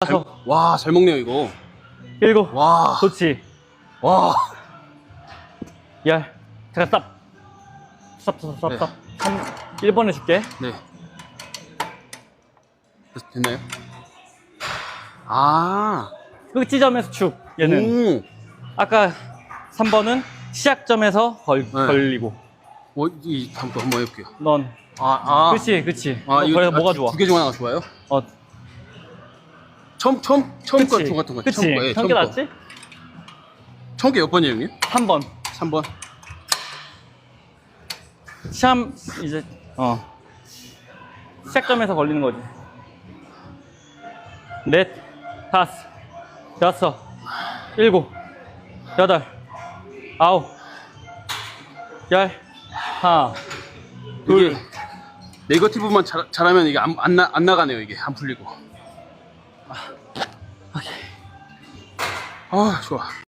다섯, 와, 잘 먹네요, 이거. 일곱. 와, 좋지. 와. 열. 잠깐 스탑. 스탑, 스탑, 스탑, 네. 스탑. 한 1번 해줄게. 네. 됐- 됐나요? 아, 그 지점에서 축. 얘는. 오. 아까 3번은 시작점에서 걸, 네. 걸리고. 어, 이 다음 거 한번 해볼게요. 넌. 아, 아. 그렇지, 그렇지. 아, 이거 그래서 뭐가 좋아? 두개 중 하나가 좋아요? 어, 처음, 처음, 처음 거 그치. 같은 거. 그치. 처음 거. 예, 처음 게 거. 낫지? 처음 게 몇 번이에요, 형님? 3번. 3번. 시험, 이제, 어. 시작점에서 걸리는 거지. 넷, 다섯, 여섯, 일곱, 여덟, 아홉, 열, 하나, 둘, 네거티브만 잘, 잘하면 이게 안, 안, 나, 안 나가네요, 이게. 안 풀리고. 아, 좋아.